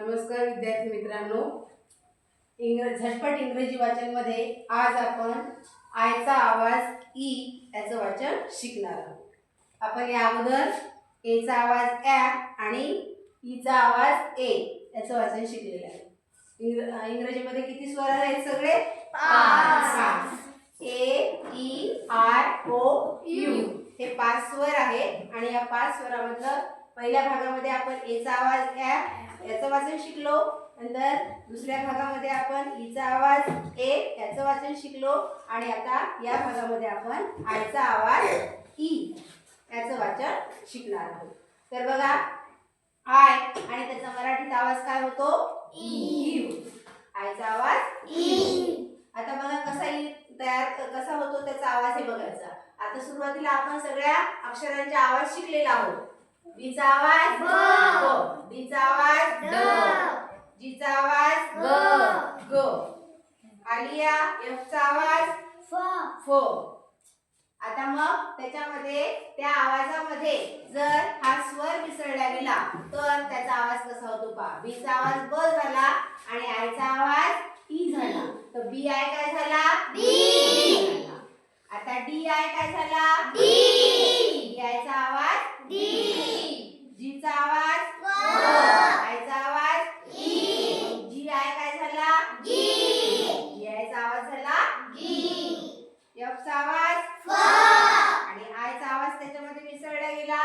नमस्कार विद्यार्थी मित्रांनो. इंग्रज झटपट इंग्रजी वाचनमध्ये आज आपण आयचा आवाज ई याचं वाचन शिकणार आहोत. आपण या अगोदर एचा आवाज ॲ आणि ईचा आवाज ए याचं वाचन शिकलेलं आहे. इंग्र इंग्रजीमध्ये किती स्वर आहेत सगळे? A E R O U. हे पाच स्वर आहेत आणि या पाच स्वरामधलं पहिल्या भागामध्ये आपण एचा आवाज ॲ याचं वाचन शिकलो. नंतर दुसऱ्या भागामध्ये आपण ईचा आवाज ए याचं वाचन शिकलो. आणि आता या भागामध्ये आपण आयचा आवाज ई याचं वाचन शिकणार आहोत. तर बघा आय आणि त्याचा मराठीत आवाज काय होतो? ई. आयचा आवाज ई. आता बघा कसा ई तयार कसा होतो त्याचा आवाज हे बघायचा. आता सुरुवातीला आपण सगळ्या अक्षरांचे आवाज शिकलेला आहोत. बीचा आवाज ब. ब. डीचा आवाज ड. जीचा आवाज ग. ग आलिया एफचा आवाज फ आता मग त्याच्यामध्ये त्या आवाजामध्ये जर हा स्वर मिसळला गेला तर त्याचा आवाज कसा होतो पहा बीचा आवाज ब झाला आणि आयचा आवाज ई झाला तर बी आय काय झाला बी. आता डी आय काय झाला. डी आयचा आवाज जीचा आवाज ग. आयचा आवाज जी आय काय झाला जी आयचा आवाज झाला एफचा आवाज आणि आयचा आवाज त्याच्यामध्ये मिसळला गेला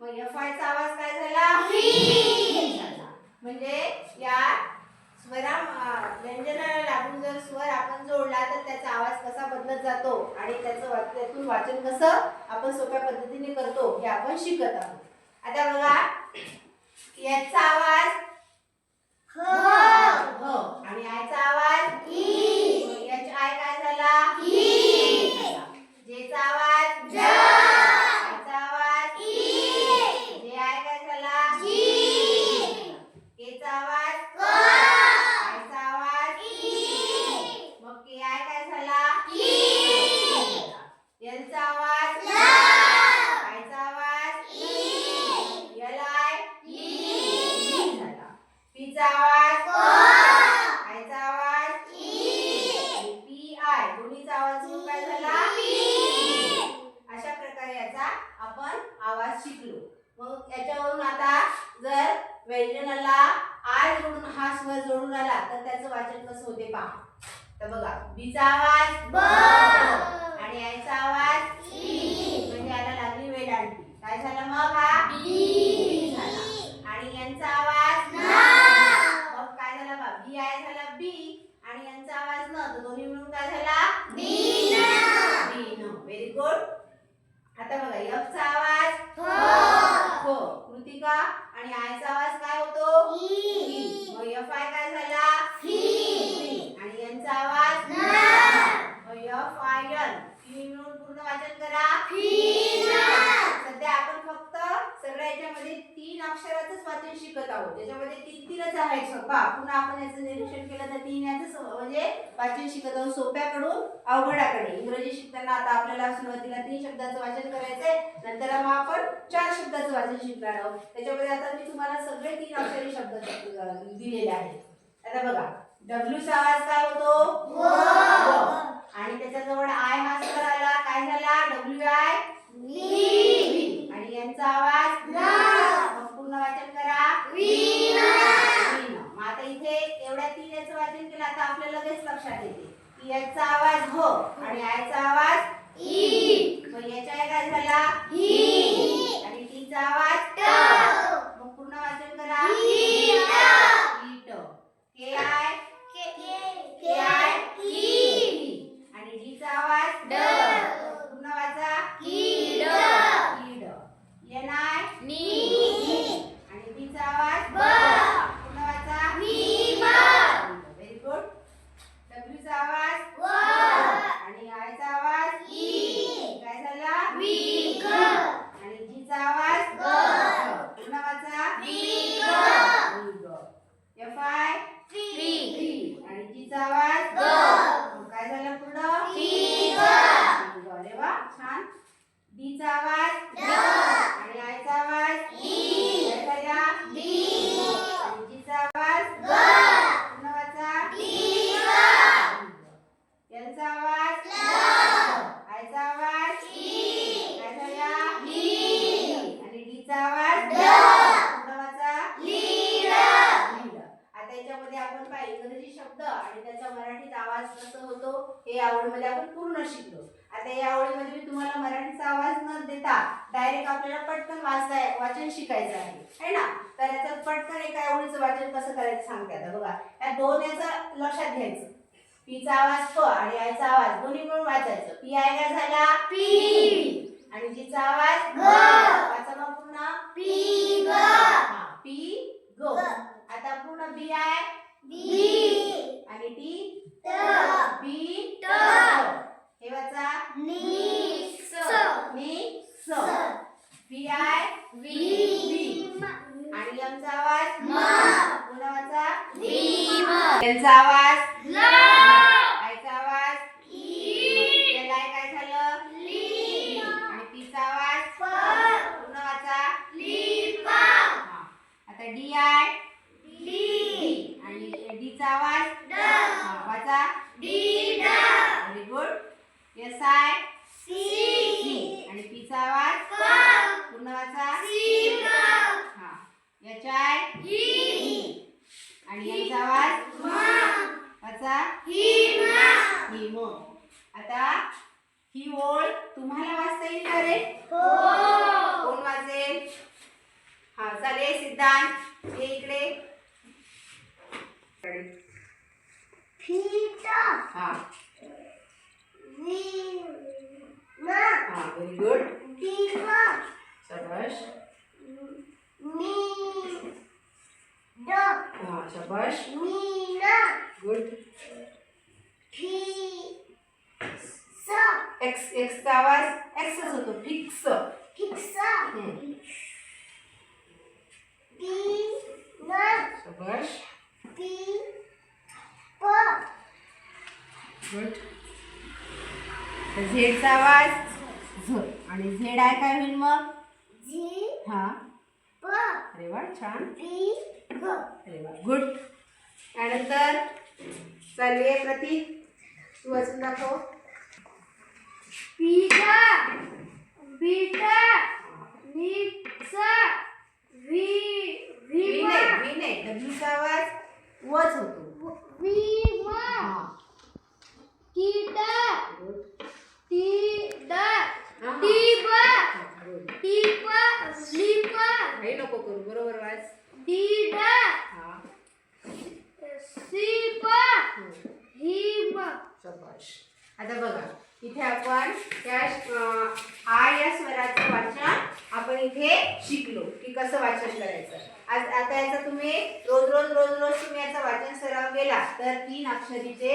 मग एफ आयचा आवाज काय झाला. म्हणजे या स्वरा व्यंजनाला लागून जर स्वर आपण जोडला तर त्याचा आवाज कसा बदलत जातो? आणि त्याचं त्यातून वाचन कसं आपण सोप्या पद्धतीने करतो हे आपण शिकत आहोत. आता बघा याचा आवाज ह आणि आयचा आवाज मग याचा आय काय झाला झाला. जेचा आवाज ज. आयचा आवाज जे आय काय झाला केचा आवाज आयचा आवाज मग के आय काय झाला एलचा आवाज आयचा आवाज एल आय झाला पीचा आवाज आयचा आवाज पी आय दोन्हीचा आवाज मिळून काय झाला अशा प्रकारे याचा आपण आवाज शिकलो मग याच्यावरून आता जर व्यंजनाला आय जोडून हा स्वर जोडून आला तर त्याचं वाचन कसं होते पहा. तर बघा बीचा आवाज आणि आयचा आवाज म्हणजे याला लागली वेदांती काय झालं मग हा? बी. झाला. आणि यांचा आवाज मग काय झाला बा? बी आय झाला बी. आणि यांचा आवाज न. तर दोन्ही मिळून काय झाला? बी न. व्हेरी गुड आता बघा एफ चा आवाज हो कृतिका आणि आयचा आवाज काय होतो ई. मग एफ आय काय झाला आणि यांचा आवाज मग एफ मिळून पूर्ण वाचन करा. सध्या आपण फक्त सगळ्या याच्यामध्ये तीन अक्षराचंच वाचन शिकत आहोत. त्याच्यामध्ये तीन तीनच आहेत पहा पुन्हा आपण याचं निरीक्षण केलं तर तीन याच म्हणजे वाचन शिकत आहोत सोप्याकडून अवघडाकडे. इंग्रजी शिकताना आता आपल्याला सुरुवातीला तीन शब्दाचं वाचन करायचंय. नंतर मग आपण चार शब्दाचं वाचन शिकणार आहोत. त्याच्यामध्ये आता मी तुम्हाला सगळे तीन अक्षरी शब्द दिलेले आहेत. आता बघा. डब्ल्यू चा आवाज काय होतो. आणि त्याच्याजवळ आय हा स्वर आला काय झाला? डब्ल्यू आय आणि यांचा आवाज? पूर्ण वाचन करा. मग आता इथे एवढ्या तीन याचं वाचन केलं आता आपल्याला लगेच लक्षात येते. की याचा आवाज हो आणि आयचा आवाज मग याच्या काय झाला? आणि टीचा आवाज मग पूर्ण वाचन करा ईट. के आय के आय आणि डीचा आवाज ड. पूर्ण वाचा कीड एन आय आणि टीचा आवाज ब. पूर्ण वाचा व्हेरी गुड डब्ल्यूचा आवाज आणि आयचा आवाज काय झाला आणि जीचा आवाज पूर्ण वाचा एफ आय आणि जीचा आवाज मग काय झालं पूर्ण अरे वा छान डीचा आवाज आणि आयचा आवाज काय झाला आणि जीचा आवाज आपण काय इंग्रजी शब्द आणि त्याचा मराठीत आवाज कसं होतो हे आवडीमध्ये आपण पूर्ण शिकलो. आता या आवडीमध्ये मी तुम्हाला मराठीचा आवाज न देता डायरेक्ट आपल्याला पटकन वाचता वाचन शिकायचं आहे. है ना? तर याच्यात पटकन एका आवडीचं वाचन कसं करायचं सांगते आता बघा. या दोन याचं लक्षात घ्यायचं. पीचा आवाज प आणि आयचा आवाज. दोन्ही मिळून वाचायचं. पी आय काय झाला पी. आणि जीचा आवाज ग. वाचा मग पूर्ण. पी ग. पी ग. आता पूर्ण बी आय. बी. आणि टी त बी ट. हे वाचा नी स नी स स. बी आय वी आणि एमचा आवाज म. पुन्हा वाचा आवाज ल आयचा आवाज ई एल आय काय झालं ली आणि पीचा आवाज प पुन्हा वाचा लिपा हा. आता डी आय डी आणि डीचा आवाज ड. हा, वाचा डी ड very good S I C आणि पीचा आवाज क पूर्ण वाचा सी ग हा एच आय ही आणि यांचा आवाज म वाचा ही म ही म आता ही ओळ तुम्हाला वाचता येईल का रे हो कोण वाचेल हा चालेल सिद्धांत ये इकडे फीता हा वी न हा व्हेरी गुड दीपा शाबाश मी ड हा शाबाश मी न गुड फी स एक्स एक्सचा आवाज एक्सच होतो. फिक्स फिक्स हम्म. पी न शाबाश पी प गुड झेडचा आवाज झ आणि झेड आहे काय होईल मग? जी हा. प अरे वा छान. अरे वा गुड. त्यानंतर चालू आहे प्रतीक. तू वाचून दाखव. पीटा बीटा नीचा वी वी नाही वी नाही. डब्ल्यूचा आवाज वच होतो. विमा हा. आता बघा इथे आपण त्या अं, आ या स्वराचं वाचन आपण इथे शिकलो की कसं वाचन करायचं. आज आता याचा तुम्ही रोज रोज रोज रोज तुम्ही याचा वाचन सराव केला तर तीन अक्षरीचे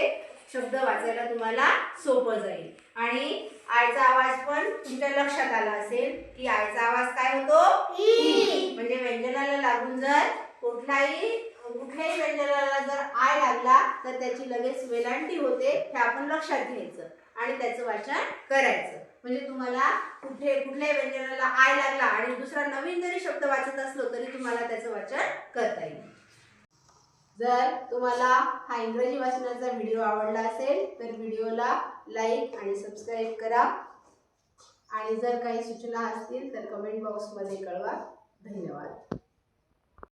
शब्द वाचायला तुम्हाला सोपं जाईल. आणि आयचा आवाज पण तुमच्या लक्षात आला असेल की आयचा आवाज काय होतो? ई. म्हणजे व्यंजनाला लागून जर कुठलाही कुठल्याही व्यंजनाला जर आय लागला तर त्याची लगेच वेलांटी होते हे आपण लक्षात घ्यायचं आणि त्याचं वाचन करायचं. म्हणजे तुम्हाला कुठे कुठल्याही व्यंजनाला आय लागला आणि दुसरा नवीन जरी शब्द वाचत असलो तरी तुम्हाला त्याचं वाचन करता येईल. जर तुम्हाला हा इंग्रजी वाचनाचा व्हिडिओ आवडला असेल तर व्हिडिओला लाईक आणि सबस्क्राईब करा. आणि जर काही सूचना असतील तर कमेंट बॉक्समध्ये कळवा. धन्यवाद.